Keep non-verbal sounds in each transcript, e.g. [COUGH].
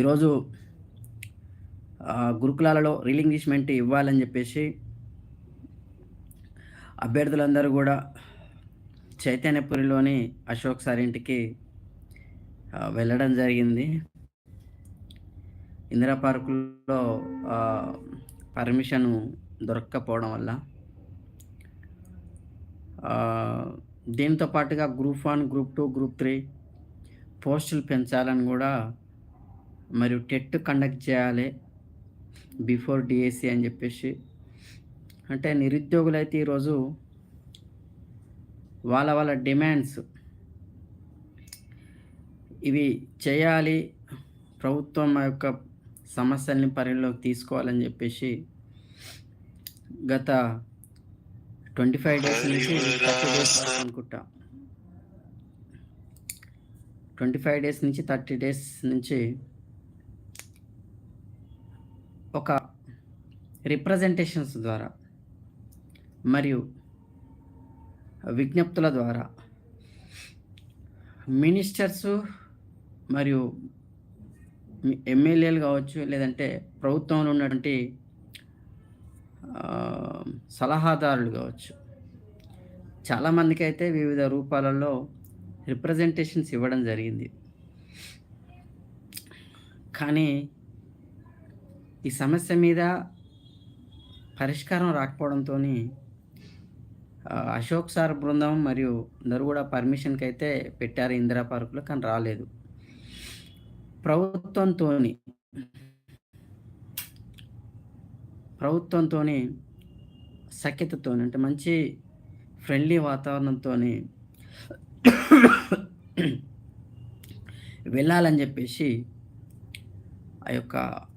ఈరోజు గురుకులాలలో రిలింగ్విష్మెంట్ ఇవ్వాలని చెప్పేసి అభ్యర్థులందరూ కూడా చైతన్యపురిలోని అశోక్ సార్ ఇంటికి వెళ్ళడం జరిగింది. ఇందిరా పార్కులో పర్మిషన్ దొరక్కపోవడం వల్ల దీంతో పాటుగా group one group two group three పోస్టులు పెంచాలని కూడా మరియు టెట్ కండక్ట్ చేయాలి బిఫోర్ డిఎస్సి అని చెప్పేసి. అంటే నిరుద్యోగులు అయితే ఈరోజు వాళ్ళ వాళ్ళ డిమాండ్స్ ఇవి చేయాలి ప్రభుత్వం యొక్క సమస్యల్ని పరిగణలోకి తీసుకోవాలని చెప్పేసి గత ట్వంటీ ఫైవ్ డేస్ నుంచి థర్టీ డేస్ అనుకుంటా. ట్వంటీ ఫైవ్ డేస్ నుంచి థర్టీ డేస్ నుంచి ఒక రిప్రజెంటేషన్స్ ద్వారా మరియు విజ్ఞప్తుల ద్వారా మినిస్టర్స్ మరియు ఎమ్మెల్యేలు కావచ్చు లేదంటే ప్రభుత్వంలో ఉన్నటువంటి సలహాదారులు కావచ్చు. చాలామందికి అయితే వివిధ రూపాలలో రిప్రజెంటేషన్స్ ఇవ్వడం జరిగింది. కానీ ఈ సమస్య మీద పరిష్కారం రాకపోవడంతో అశోక్ సార్ బృందం మరియు అందరూ కూడా పర్మిషన్కి అయితే పెట్టారు ఇందిరా పార్కులో కానీ రాలేదు. ప్రభుత్వంతో ప్రభుత్వంతో సఖ్యతతో అంటే మంచి ఫ్రెండ్లీ వాతావరణంతో [COUGHS] వెళ్ళాలని చెప్పేసి ఆ యొక్క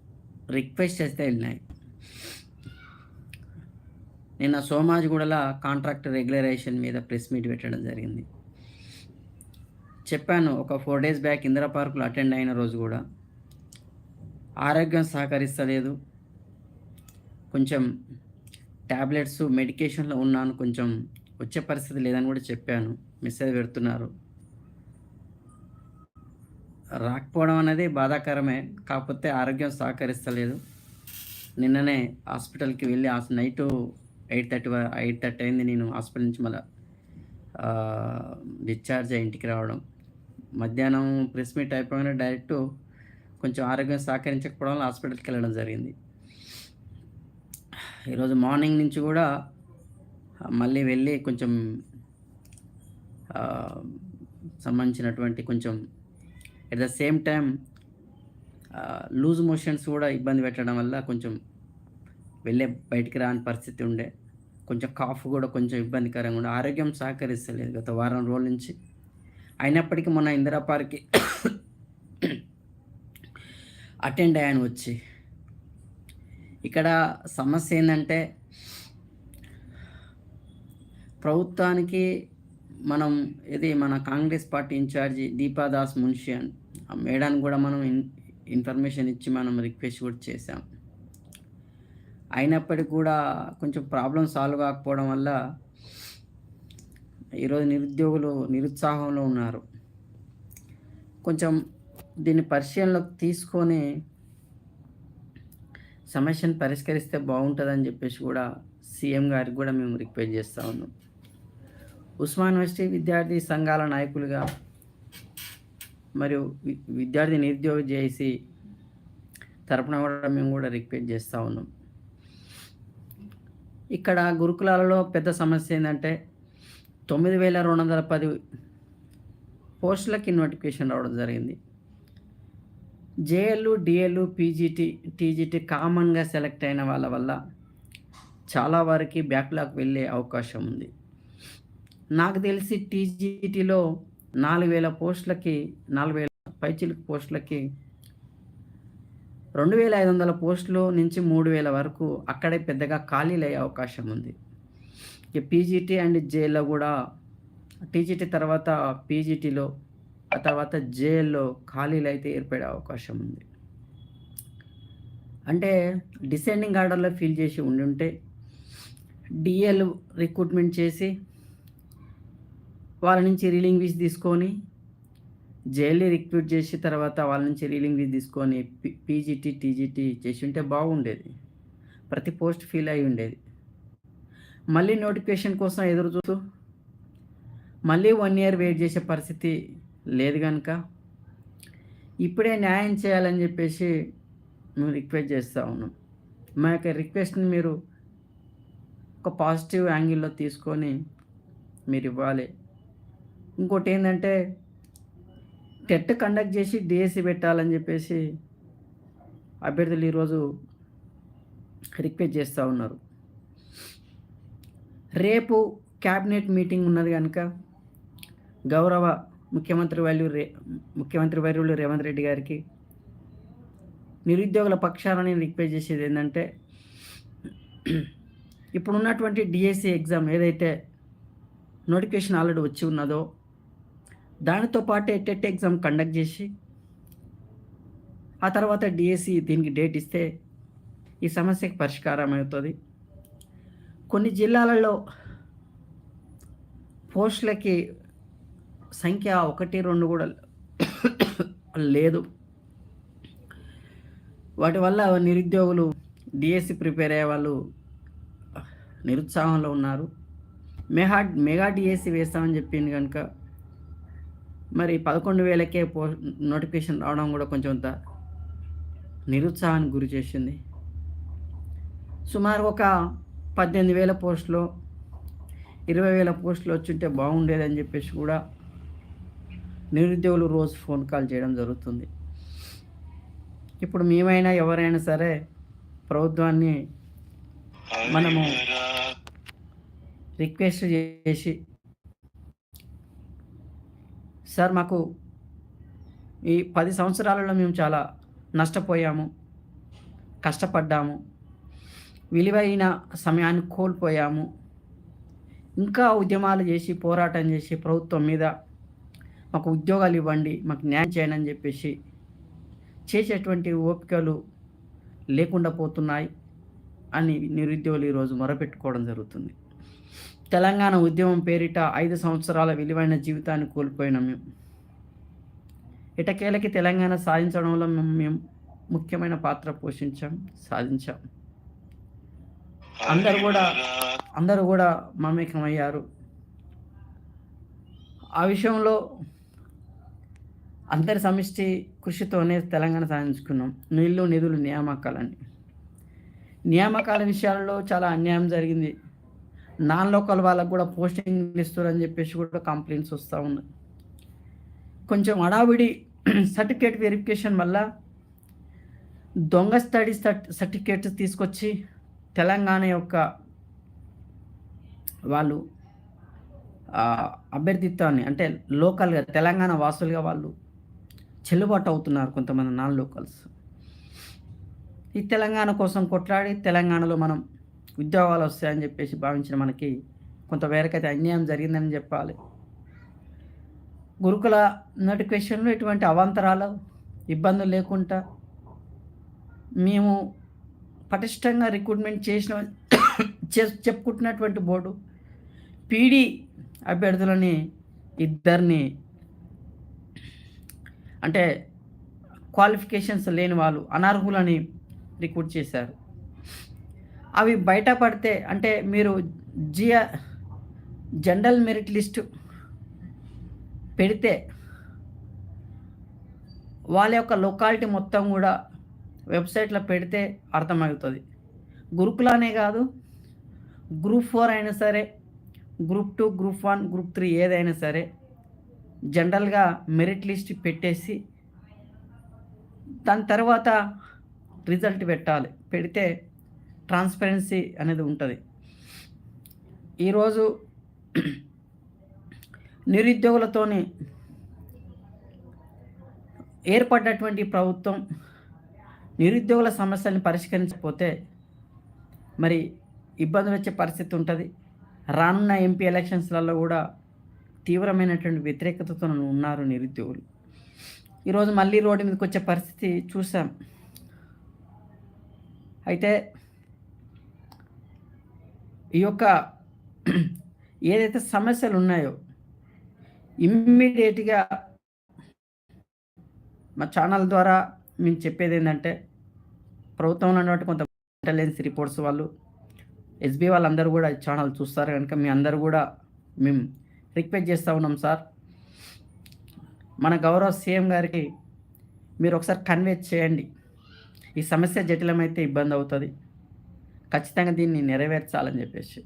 రిక్వెస్ట్ చేస్తే వెళ్ళినాయి. నిన్న సోమాజిగూడల కాంట్రాక్ట్ రెగ్యులరేషన్ మీద ప్రెస్ మీట్ పెట్టడం జరిగింది. చెప్పాను ఒక ఫోర్ డేస్ బ్యాక్ ఇందిరా పార్కులో అటెండ్ అయిన రోజు కూడా ఆరోగ్యం సహకరిస్తలేదు. కొంచెం ట్యాబ్లెట్స్ మెడికేషన్లో ఉన్నాను కొంచెం వచ్చే పరిస్థితి లేదని కూడా చెప్పాను. మెసేజ్ పెడుతున్నారు. రాకపోవడం అనేది బాధాకరమే కాకపోతే ఆరోగ్యం సహకరిస్తలేదు. నిన్ననే హాస్పిటల్కి వెళ్ళి night eight thirty eight thirty అయింది నేను హాస్పిటల్ నుంచి మళ్ళీ డిశ్చార్జ్ అయ్యి ఇంటికి రావడం. మధ్యాహ్నం ప్రెస్ మీట్ అయిపోగానే డైరెక్ట్ కొంచెం ఆరోగ్యం సహకరించకపోవడం వల్ల హాస్పిటల్కి వెళ్ళడం జరిగింది. ఈరోజు మార్నింగ్ నుంచి కూడా మళ్ళీ వెళ్ళి కొంచెం సంబంధించినటువంటి కొంచెం at the same time loose motions కూడా ఇబ్బంది పెట్టడం వల్ల కొంచెం వెళ్ళే బయటికి రాని పరిస్థితి ఉండే. కొంచెం కాఫ్ కూడా కొంచెం ఇబ్బందికరంగా ఉండే. ఆరోగ్యం సహకరిస్తలేదు గత వారం రోజుల నుంచి. అయినప్పటికీ మొన్న ఇందిరా పార్క్కి [COUGHS] అటెండ్ అయ్యాను వచ్చి. ఇక్కడ సమస్య ఏంటంటే ప్రభుత్వానికి మనం ఇది మన కాంగ్రెస్ పార్టీ ఇన్ఛార్జి దీపాదాస్ మున్షియన్ ఆ మేడాన్ని కూడా మనం ఇన్ఫర్మేషన్ ఇచ్చి మనం రిక్వెస్ట్ కూడా చేసాం అయినప్పటికీ కూడా కొంచెం ప్రాబ్లం సాల్వ్ కాకపోవడం వల్ల ఈరోజు నిరుద్యోగులు నిరుత్సాహంలో ఉన్నారు. కొంచెం దీన్ని పరిశీలనలోకి తీసుకొని సమస్యను పరిష్కరిస్తే బాగుంటుందని చెప్పేసి కూడా సీఎం గారికి కూడా మేము రిక్వెస్ట్ చేస్తూ ఉన్నాం. ఉస్మాన్ యూనివర్సిటీ విద్యార్థి సంఘాల నాయకులుగా మరియు విద్యార్థి నిరుద్యోగ చేసి తరపున కూడా మేము కూడా రిక్వెస్ట్ చేస్తూ ఉన్నాం. ఇక్కడ గురుకులాలలో పెద్ద సమస్య ఏంటంటే తొమ్మిది వేల రెండు వందల పది పోస్టులకి నోటిఫికేషన్ రావడం జరిగింది. జేఎల్ డిఎల్ పీజీటీ టీజీటీ కామన్గా సెలెక్ట్ అయిన వాళ్ళ వల్ల చాలా వారికి బ్యాక్లాగ్ వెళ్ళే అవకాశం ఉంది. నాకు తెలిసి టీజీటీలో నాలుగు వేల పోస్టులకి నాలుగు వేల పైచిలుకు పోస్టులకి రెండు వేల ఐదు వందల పోస్టులు నుంచి మూడు వేల వరకు అక్కడే పెద్దగా ఖాళీలు అయ్యే అవకాశం ఉంది. ఇక పీజీటీ అండ్ జేల్లో కూడా టీజీటీ తర్వాత పీజీటీలో ఆ తర్వాత జేల్లో ఖాళీలు అయితే ఏర్పడే అవకాశం ఉంది. అంటే డిసెండింగ్ ఆర్డర్లో ఫిల్ చేసి ఉండి ఉంటే డిఎల్ రిక్రూట్మెంట్ చేసి వాళ్ళ నుంచి రీలింగ్ వీస్ తీసుకొని జైల్లీ రిక్రూట్ చేసి తర్వాత వాళ్ళ నుంచి రీలింగ్ తీసుకొని పీజీటీ టీజీటీ చేసి ఉంటే బాగుండేది. ప్రతి పోస్ట్ ఫీల్ అయి ఉండేది. మళ్ళీ నోటిఫికేషన్ కోసం ఎదురు చూస్తూ మళ్ళీ వన్ ఇయర్ వెయిట్ చేసే పరిస్థితి లేదు కనుక ఇప్పుడే న్యాయం చేయాలని చెప్పేసి మేము రిక్వెస్ట్ చేస్తూ ఉన్నాం మా యొక్క రిక్వెస్ట్ని మీరు ఒక పాజిటివ్ యాంగిల్లో తీసుకొని మీరు ఇవ్వాలి. ఇంకోటి ఏంటంటే టెట్ కండక్ట్ చేసి డిఎస్సి పెట్టాలని చెప్పేసి అభ్యర్థులు ఈరోజు రిక్వెస్ట్ చేస్తూ ఉన్నారు. రేపు క్యాబినెట్ మీటింగ్ ఉన్నది కనుక గౌరవ ముఖ్యమంత్రి వైలు రే ముఖ్యమంత్రి వైరులు రేవంత్ రెడ్డి గారికి నిరుద్యోగుల పక్షాన నేను రిక్వెస్ట్ చేసేది ఏంటంటే ఇప్పుడున్నటువంటి డిఎస్సి ఎగ్జామ్ ఏదైతే నోటిఫికేషన్ ఆల్రెడీ వచ్చి ఉన్నదో దానితో పాటు ఎట్టెట్ ఎగ్జామ్ కండక్ట్ చేసి ఆ తర్వాత డిఎస్సి దీనికి డేట్ ఇస్తే ఈ సమస్యకి పరిష్కారం అవుతుంది. కొన్ని జిల్లాలలో పోస్టులకి సంఖ్య ఒకటి రెండు కూడా లేదు. వాటి వల్ల నిరుద్యోగులు డిఎస్సి ప్రిపేర్ అయ్యే వాళ్ళు నిరుత్సాహంలో ఉన్నారు. మెహా మెగా డిఎస్సి వేస్తామని చెప్పింది కనుక మరి పదకొండు వేలకే పో నోటిఫికేషన్ రావడం కూడా కొంచెం అంత నిరుత్సాహానికి గురి చేసింది. సుమారు ఒక పద్దెనిమిది వేల పోస్టులు ఇరవై వేల పోస్టులు వచ్చుంటే బాగుండేదని చెప్పేసి కూడా నిరుద్యోగులు రోజు ఫోన్ కాల్ చేయడం జరుగుతుంది. ఇప్పుడు మేమైనా ఎవరైనా సరే ప్రభుత్వాన్ని మనము రిక్వెస్ట్ చేసి సార్ మాకు ఈ పది సంవత్సరాలలో మేము చాలా నష్టపోయాము కష్టపడ్డాము విలువైన సమయాన్ని కోల్పోయాము. ఇంకా ఉద్యమాలు చేసి పోరాటం చేసి ప్రభుత్వం మీద మాకు ఉద్యోగాలు ఇవ్వండి మాకు న్యాయం చేయండి అని చెప్పేసి చేసేటువంటి ఓపికలు లేకుండా పోతున్నాయి అని నిరుద్యోగులు ఈరోజు మొరపెట్టుకోవడం జరుగుతుంది. తెలంగాణ ఉద్యమం పేరిట ఐదు సంవత్సరాల విలువైన జీవితాన్ని కోల్పోయిన మేము. ఇటకేలకి తెలంగాణ సాధించడంలో మేము ముఖ్యమైన పాత్ర పోషించాం సాధించాం. అందరు కూడా అందరూ కూడా మమేకమయ్యారు. ఆ విషయంలో అందరి సమిష్టి కృషితోనే తెలంగాణ సాధించుకున్నాం. నీళ్ళు నిధులు నియామకాలని నియామకాల విషయాలలో చాలా అన్యాయం జరిగింది. నాన్ లోకల్ వాళ్ళకు కూడా పోస్టింగ్ ఇస్తారని చెప్పేసి కూడా కంప్లైంట్స్ వస్తూ ఉన్నాయి కొంచెం అడావిడి సర్టిఫికేట్ వెరిఫికేషన్ వల్ల దొంగ స్టడీ సర్టిఫికేట్స్ తీసుకొచ్చి తెలంగాణ యొక్క వాళ్ళు అభ్యర్థిత్వాన్ని అంటే లోకల్గా తెలంగాణ వాసులుగా వాళ్ళు చెల్లుబాటు అవుతున్నారు కొంతమంది నాన్ లోకల్స్. ఈ తెలంగాణ కోసం కొట్లాడి తెలంగాణలో మనం ఉద్యోగాలు వస్తాయని చెప్పేసి భావించిన మనకి కొంత వేరకైతే అన్యాయం జరిగిందని చెప్పాలి. గురుకుల నోటిఫికేషన్లో ఎటువంటి అవాంతరాలు ఇబ్బందులు లేకుండా మేము పటిష్టంగా రిక్రూట్మెంట్ చేసిన చెప్పుకుంటున్నటువంటి బోర్డు పీడీ అభ్యర్థులని ఇద్దరిని అంటే క్వాలిఫికేషన్స్ లేని వాళ్ళు అనర్హులని రిక్రూట్ చేశారు. అవి బయటపడితే అంటే మీరు జియా జనరల్ మెరిట్ లిస్టు పెడితే వాళ్ళ యొక్క లొకాలిటీ మొత్తం కూడా వెబ్సైట్లో పెడితే అర్థమవుతుంది. గురుకులానే కాదు గ్రూప్ ఫోర్ అయినా సరే group two group one group three ఏదైనా సరే జనరల్గా మెరిట్ లిస్ట్ పెట్టేసి దాని తర్వాత రిజల్ట్ పెట్టాలి. పెడితే ట్రాన్స్పరెన్సీ అనేది ఉంటుంది. ఈరోజు నిరుద్యోగులతోని ఏర్పడినటువంటి ప్రభుత్వం నిరుద్యోగుల సమస్యలను పరిష్కరించకపోతే మరి ఇబ్బందులు వచ్చే పరిస్థితి ఉంటుంది. రానున్న ఎంపీ ఎలక్షన్స్లలో కూడా తీవ్రమైనటువంటి వ్యతిరేకతతో ఉన్నారు నిరుద్యోగులు. ఈరోజు మళ్ళీ రోడ్డు మీదకి వచ్చే పరిస్థితి చూసాం. అయితే ఈ యొక్క ఏదైతే సమస్యలు ఉన్నాయో ఇమ్మీడియట్గా మా ఛానల్ ద్వారా మేము చెప్పేది ఏంటంటే ప్రభుత్వంలో ఉన్నటువంటి కొంత ఇంటెలిజెన్స్ రిపోర్ట్స్ వాళ్ళు ఎస్బీ వాళ్ళందరూ కూడా ఈ ఛానల్ చూస్తారు కనుక మీ అందరూ కూడా మేము రిక్వెస్ట్ చేస్తూ ఉన్నాం సార్. మన గౌరవ సీఎం గారికి మీరు ఒకసారి కన్వే చేయండి. ఈ సమస్య జటిలమైతే ఇబ్బంది అవుతుంది. ఖచ్చితంగా దీన్ని నెరవేర్చాలని చెప్పేసి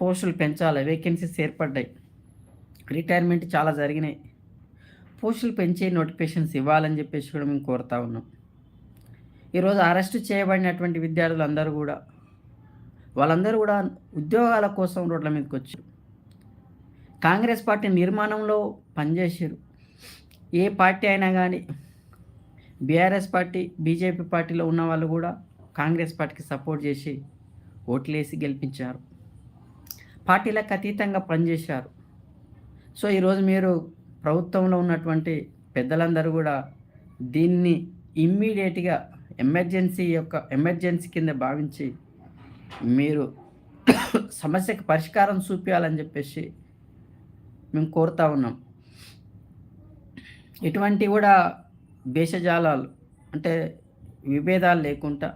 పోస్టులు పెంచాలి. వేకెన్సీస్ ఏర్పడ్డాయి. రిటైర్మెంట్ చాలా జరిగినాయి. పోస్టులు పెంచే నోటిఫికేషన్స్ ఇవ్వాలని చెప్పేసి కూడా మేము కోరుతా ఉన్నాం. ఈరోజు అరెస్ట్ చేయబడినటువంటి విద్యార్థులు అందరూ కూడా వాళ్ళందరూ కూడా ఉద్యోగాల కోసం రోడ్ల మీదకి వచ్చారు. కాంగ్రెస్ పార్టీ నిర్మాణంలో పనిచేసారు ఏ పార్టీ అయినా కానీ బీఆర్ఎస్ పార్టీ బీజేపీ పార్టీలో ఉన్న వాళ్ళు కూడా కాంగ్రెస్ పార్టీకి సపోర్ట్ చేసి ఓట్లేసి గెలిపించారు. పార్టీలకు అతీతంగా పనిచేశారు. సో ఈరోజు మీరు ప్రభుత్వంలో ఉన్నటువంటి పెద్దలందరూ కూడా దీన్ని ఇమ్మీడియట్గా ఎమర్జెన్సీ యొక్క ఎమర్జెన్సీ కింద భావించి మీరు సమస్యకు పరిష్కారం చూపించాలని చెప్పేసి మేము కోరుతా ఉన్నాం. ఇటువంటి కూడా భేషజాలాలు అంటే విభేదాలు లేకుండా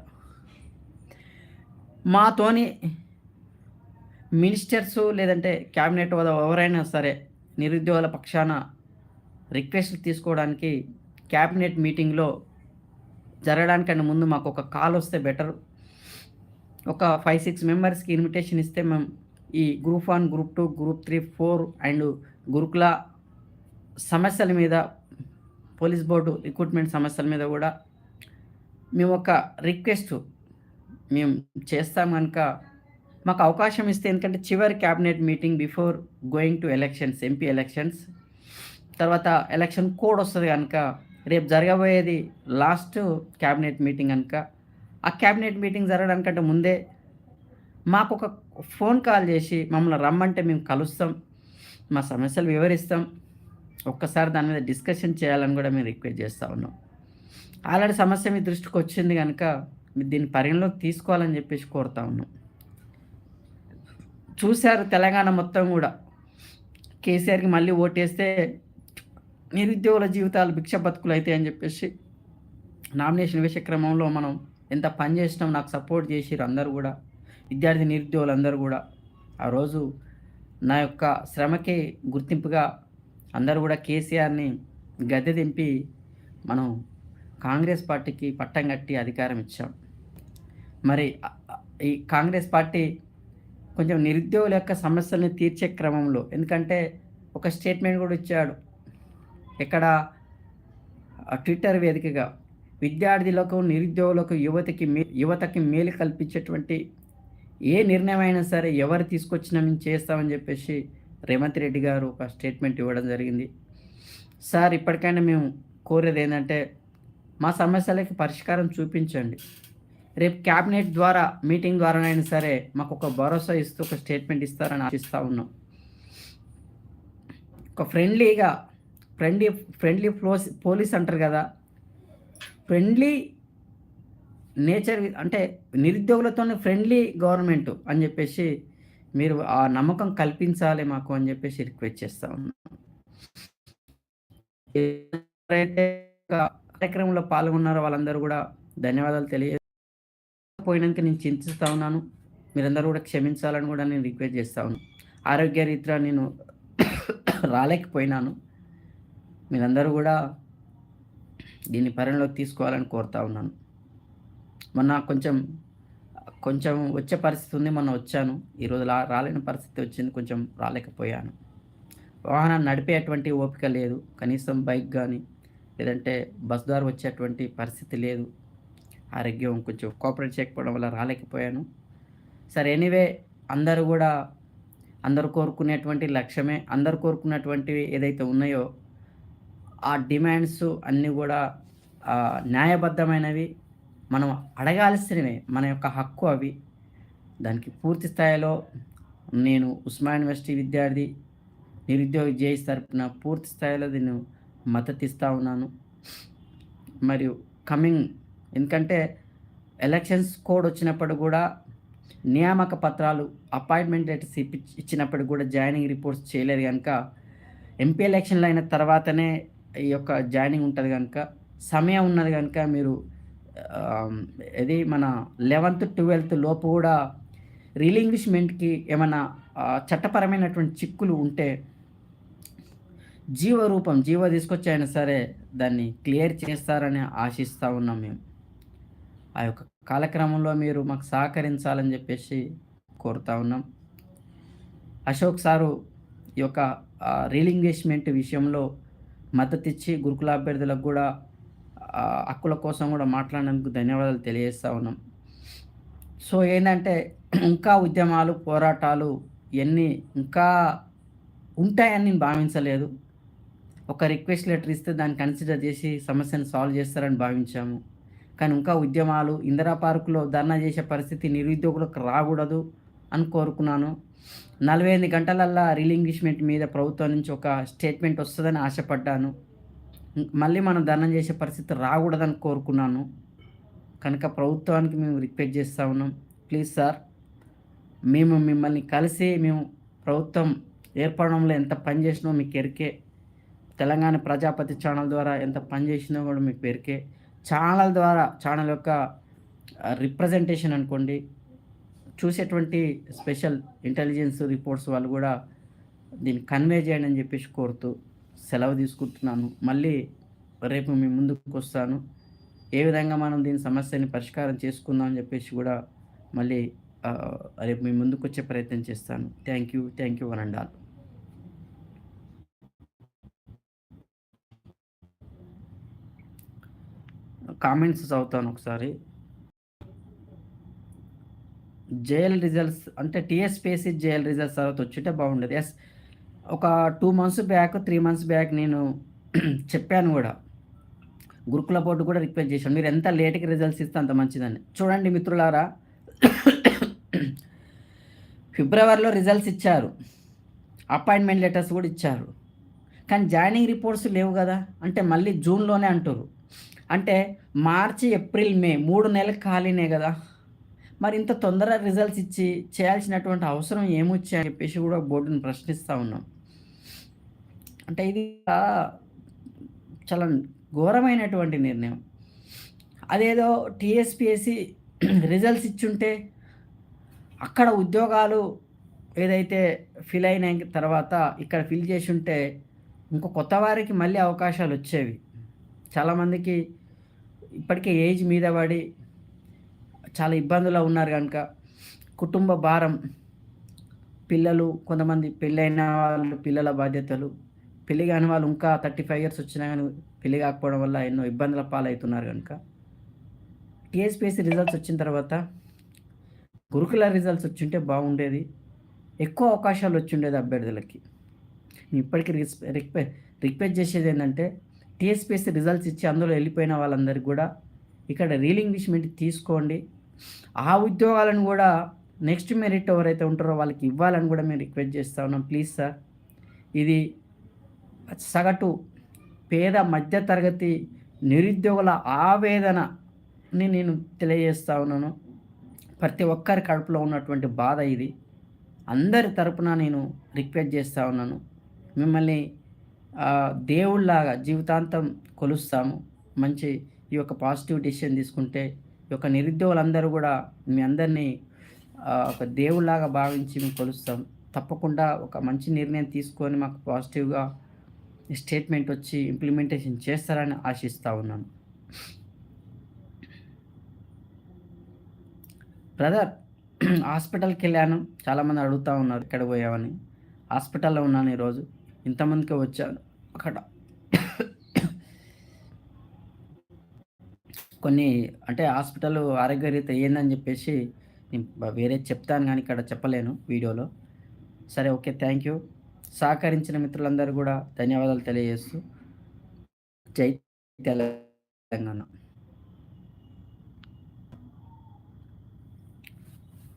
మాతోని మినిస్టర్స్ లేదంటే క్యాబినెట్ ఎవరైనా సరే నిరుద్యోగుల పక్షాన రిక్వెస్ట్ తీసుకోవడానికి క్యాబినెట్ మీటింగ్లో జరగడానికంటే ముందు మాకు ఒక కాల్ వస్తే బెటర్. ఒక ఫైవ్ సిక్స్ మెంబర్స్కి ఇన్విటేషన్ ఇస్తే మేము ఈ group one group two group three four and గురుకుల సమస్యల మీద పోలీస్ బోర్డు రిక్రూట్మెంట్ సమస్యల మీద కూడా మేము ఒక రిక్వెస్ట్ మేము చేస్తాం కనుక మాకు అవకాశం ఇస్తే ఎందుకంటే చివరి cabinet meeting before going to elections MP elections. తర్వాత ఎలక్షన్ కోడ్ వస్తుంది కనుక రేపు జరగబోయేది లాస్ట్ క్యాబినెట్ మీటింగ్ కనుక. ఆ క్యాబినెట్ మీటింగ్ జరగడానికంటే ముందే మాకు ఒక ఫోన్ కాల్ చేసి మమ్మల్ని రమ్మంటే మేము కలుస్తాం మా సమస్యలు వివరిస్తాం. ఒక్కసారి దాని మీద డిస్కషన్ చేయాలని కూడా మేము రిక్వెస్ట్ చేస్తూ ఉన్నాం. ఆల్రెడీ సమస్య మీ దృష్టికి వచ్చింది కనుక దీన్ని పరిగణలోకి తీసుకోవాలని చెప్పేసి కోరుతా ఉన్నాం. చూశారు తెలంగాణ మొత్తం కూడా. కేసీఆర్కి మళ్ళీ ఓటేస్తే నిరుద్యోగుల జీవితాలు భిక్ష బతుకులు అవుతాయి అని చెప్పేసి నామినేషన్ వేసే క్రమంలో మనం ఎంత పని చేసినాం నాకు సపోర్ట్ చేసిరు అందరూ కూడా. విద్యార్థి నిరుద్యోగులు అందరూ కూడా. ఆ రోజు నా యొక్క శ్రమకి గుర్తింపుగా అందరూ కూడా కేసీఆర్ని గద్దె దింపి మనం కాంగ్రెస్ పార్టీకి పట్టం కట్టి అధికారం ఇచ్చాం. మరి ఈ కాంగ్రెస్ పార్టీ కొంచెం నిరుద్యోగుల యొక్క సమస్యల్ని తీర్చే క్రమంలో ఎందుకంటే ఒక స్టేట్మెంట్ కూడా ఇచ్చాడు. ఇక్కడ ట్విట్టర్ వేదికగా విద్యార్థులకు నిరుద్యోగులకు యువతకి మే యువతకి మేలు కల్పించేటువంటి ఏ నిర్ణయం అయినా సరే ఎవరు తీసుకొచ్చినా మేము చేస్తామని చెప్పేసి రేవంత్ రెడ్డి గారు ఒక స్టేట్మెంట్ ఇవ్వడం జరిగింది. సార్ ఇప్పటికైనా మేము కోరేది ఏంటంటే మా సమస్యలకి పరిష్కారం చూపించండి. రేపు క్యాబినెట్ ద్వారా మీటింగ్ ద్వారానైనా సరే మాకు ఒక భరోసా ఇస్తూ ఒక స్టేట్మెంట్ ఇస్తారని ఆశిస్తూ ఉన్నాం. ఒక ఫ్రెండ్లీగా ఫ్రెండ్లీ ఫ్రెండ్లీ ఫ్లోస్ పోలీస్ అంటారు కదా ఫ్రెండ్లీ నేచర్ అంటే నిరుద్యోగులతో ఫ్రెండ్లీ గవర్నమెంట్ అని చెప్పేసి మీరు ఆ నమ్మకం కల్పించాలి మాకు అని చెప్పేసి రిక్వెస్ట్ చేస్తా ఉన్నాం. కార్యక్రమంలో పాల్గొన్నారో వాళ్ళందరూ కూడా ధన్యవాదాలు తెలియ పోయినాక నేను చింతిస్తూ ఉన్నాను. మీరందరూ కూడా క్షమించాలని కూడా నేను రిక్వెస్ట్ చేస్తా ఉన్నాను. ఆరోగ్య రీత్యా నేను రాలేకపోయినాను. మీరందరూ కూడా దీన్ని పరిణలోకి తీసుకోవాలని కోరుతా ఉన్నాను. మొన్న కొంచెం కొంచెం వచ్చే పరిస్థితి ఉంది మొన్న వచ్చాను. ఈరోజు రా రాలేని పరిస్థితి వచ్చింది కొంచెం రాలేకపోయాను. వాహనం నడిపేటువంటి ఓపిక లేదు. కనీసం బైక్ కానీ లేదంటే బస్ ద్వారా వచ్చేటువంటి పరిస్థితి లేదు. ఆరోగ్యం కొంచెం కోఆపరేట్ చేయకపోవడం వల్ల రాలేకపోయాను. సరే ఎనీవే అందరూ కూడా అందరు కోరుకునేటువంటి లక్ష్యమే అందరు కోరుకున్నటువంటివి ఏదైతే ఉన్నాయో ఆ డిమాండ్స్ అన్నీ కూడా న్యాయబద్ధమైనవి. మనం అడగాల్సినవి మన యొక్క హక్కు అవి. దానికి పూర్తి స్థాయిలో నేను ఉస్మాన్ యూనివర్సిటీ విద్యార్థి నిరుద్యోగ జేఈ తరపున పూర్తి స్థాయిలో దీన్ని మద్దతిస్తూ ఉన్నాను. మరియు కమింగ్ ఎందుకంటే ఎలక్షన్స్ కోడ్ వచ్చినప్పుడు కూడా నియామక పత్రాలు అపాయింట్మెంట్ లెటర్స్ ఇచ్చినప్పుడు కూడా జాయినింగ్ రిపోర్ట్స్ చేయలేదు కనుక ఎంపీ ఎలక్షన్లు అయిన తర్వాతనే ఈ యొక్క జాయినింగ్ ఉంటుంది కనుక సమయం ఉన్నది కనుక మీరు ఇది మన 11థ్, 12థ్ లోపు కూడా రిలింగ్విష్‌మెంట్‌కి ఏమైనా చట్టపరమైనటువంటి చిక్కులు ఉంటే జీవ రూపం, జీవో తీసుకొచ్చి అయినా సరే దాన్ని క్లియర్ చేస్తారని ఆశిస్తూ ఉన్నాం మేము. ఆ యొక్క కాలక్రమంలో మీరు మాకు సహకరించాలని చెప్పేసి కోరుతా ఉన్నాం. అశోక్ సారు ఈ యొక్క రీలింగేజ్మెంట్ విషయంలో విషయంలో మద్దతిచ్చి గురుకుల అభ్యర్థులకు కూడా హక్కుల కోసం కూడా మాట్లాడినందుకు ధన్యవాదాలు తెలియజేస్తా ఉన్నాం. సో ఏంటంటే ఇంకా ఉద్యమాలు, పోరాటాలు ఇవన్నీ ఇంకా ఉంటాయని నేను భావించలేదు. ఒక రిక్వెస్ట్ లెటర్ ఇస్తే దాన్ని కన్సిడర్ చేసి సమస్యను సాల్వ్ చేస్తారని భావించాము. కానీ ఇంకా ఉద్యమాలు, ఇందిరా పార్కులో ధర్నా చేసే పరిస్థితి నిరుద్యోగులకు రాకూడదు అని కోరుకున్నాను. 48 గంటలల్లా రిలింగ్విష్‌మెంట్ మీద ప్రభుత్వం నుంచి ఒక స్టేట్‌మెంట్ వస్తుందని ఆశపడ్డాను. మళ్ళీ మనం ధర్నా చేసే పరిస్థితి రాకూడదని కోరుకున్నాను. కనుక ప్రభుత్వానికి మేము రిక్వెస్ట్ చేస్తా ఉన్నాం. ప్లీజ్ సార్ మేము మిమ్మల్ని కలిసి మేము ప్రభుత్వం ఏర్పడంలో ఎంత పని చేసినామో ఎరికే తెలంగాణ ప్రజాపతి ఛానల్ ద్వారా ఎంత పని చేసినా కూడా మీకు ఎరికే. ఛానల్ ద్వారా ఛానల్ యొక్క రిప్రజెంటేషన్ అనుకోండి. చూసేటువంటి స్పెషల్ ఇంటెలిజెన్స్ రిపోర్ట్స్ వాళ్ళు కూడా దీన్ని కన్వే చేయండి అని చెప్పేసి కోరుతూ సెలవు తీసుకుంటున్నాను. మళ్ళీ రేపు మీ ముందుకొస్తాను. ఏ విధంగా మనం దీని సమస్యని పరిష్కారం చేసుకుందాం అని చెప్పేసి కూడా మళ్ళీ రేపు మీ ముందుకొచ్చే ప్రయత్నం చేస్తాను. Thank you. Thank you one and all. Comments చదువుతాను ఒకసారి. జేఎల్ రిజల్ట్స్ అంటే టీఎస్‌పీఎస్‌సీ జేఎల్ రిజల్ట్స్ తర్వాత వచ్చింటే బాగుండేది. ఎస్ ఒక two months back, three months back నేను [CLEARS THROAT] చెప్పాను కూడా గురుకుల బోర్డు కూడా రిక్వెస్ట్ చేశాను. మీరు ఎంత లేట్కి రిజల్ట్స్ ఇస్తే అంత మంచిదని. చూడండి మిత్రులారా [CLEARS THROAT] ఫిబ్రవరిలో రిజల్ట్స్ ఇచ్చారు. అపాయింట్‌మెంట్ లెటర్స్ కూడా ఇచ్చారు. కానీ జాయినింగ్ రిపోర్ట్స్ లేవు కదా అంటే మళ్ళీ జూన్‌లోనే అంటుర్రు. అంటే మార్చి, ఏప్రిల్, మే మూడు నెలలు ఖాళీనే కదా మరి ఇంత తొందరగా రిజల్ట్స్ ఇచ్చి చేయాల్సినటువంటి అవసరం ఏమొచ్చాయని చెప్పేసి కూడా బోర్డుని ప్రశ్నిస్తూ ఉన్నాం. అంటే ఇది చాలా ఘోరమైనటువంటి నిర్ణయం. అదేదో టీఎస్పిఎస్సి రిజల్ట్స్ ఇచ్చుంటే అక్కడ ఉద్యోగాలు ఏదైతే ఫిల్ అయిన తర్వాత ఇక్కడ ఫిల్ చేసి ఉంటే ఇంకో కొత్త వారికి మళ్ళీ అవకాశాలొచ్చేవి. చాలామందికి ఇప్పటికే ఏజ్ మీద పడి చాలా ఇబ్బందులో ఉన్నారు కనుక కుటుంబ భారం, పిల్లలు కొంతమంది పెళ్ళైన వాళ్ళు పిల్లల బాధ్యతలు, పెళ్ళి కాని వాళ్ళు ఇంకా 35 ఇయర్స్ వచ్చినా కానీ పెళ్ళి కాకపోవడం వల్ల ఎన్నో ఇబ్బందుల పాలైతున్నారు కనుక టీఎస్‌పీఎస్‌సీ రిజల్ట్స్ వచ్చిన తర్వాత గురుకుల రిజల్ట్స్ వచ్చింటే బాగుండేది. ఎక్కువ అవకాశాలు వచ్చిండేది అభ్యర్థులకి. ఇప్పటికి రిక్వెస్ట్ రిక్వెస్ట్ రిక్వెస్ట్ ఏంటంటే టీఎస్‌పీఎస్‌సీ రిజల్ట్స్ ఇచ్చి అందులో వెళ్ళిపోయిన వాళ్ళందరికీ కూడా ఇక్కడ రీలింగ్విష్‌మెంట్ తీసుకోండి. ఆ ఉద్యోగాలను కూడా నెక్స్ట్ మెరిట్ ఎవరైతే ఉంటారో వాళ్ళకి ఇవ్వాలని కూడా మేము రిక్వెస్ట్ చేస్తా ఉన్నాం. Please sir. ఇది సగటు పేద మధ్య తరగతి నిరుద్యోగుల ఆవేదనని నేను తెలియజేస్తా ఉన్నాను. ప్రతి ఒక్కరి కడుపులో ఉన్నటువంటి బాధ ఇది. అందరి తరపున నేను రిక్వెస్ట్ చేస్తూ ఉన్నాను. మిమ్మల్ని దేవుళ్ళలాగా జీవితాంతం కొలుస్తాము. మంచి ఈ యొక్క పాజిటివ్ డెసిషన్ తీసుకుంటే ఈ యొక్క నిరుద్యోగులందరూ కూడా మీ అందరినీ ఒక దేవుడిలాగా భావించి మేము కొలుస్తాం. తప్పకుండా ఒక మంచి నిర్ణయం తీసుకొని మాకు పాజిటివ్‌గా స్టేట్‌మెంట్ వచ్చి ఇంప్లిమెంటేషన్ చేస్తారని ఆశిస్తూ ఉన్నాను. బ్రదర్ హాస్పిటల్కి వెళ్ళాను చాలామంది అడుగుతా ఉన్నారు ఎక్కడ పోయావని. హాస్పిటల్‌లో ఉన్నాను ఈరోజు. ఇంతమందికి వచ్చాను అక్కడ. కొన్ని అంటే హాస్పిటల్ ఆరోగ్యరీత్యా ఏందని చెప్పేసి నేను వేరేది చెప్తాను కానీ ఇక్కడ చెప్పలేను వీడియోలో. సరే ఓకే. Thank you. సహకరించిన మిత్రులందరూ కూడా ధన్యవాదాలు తెలియజేస్తూ జై తెలంగాణ.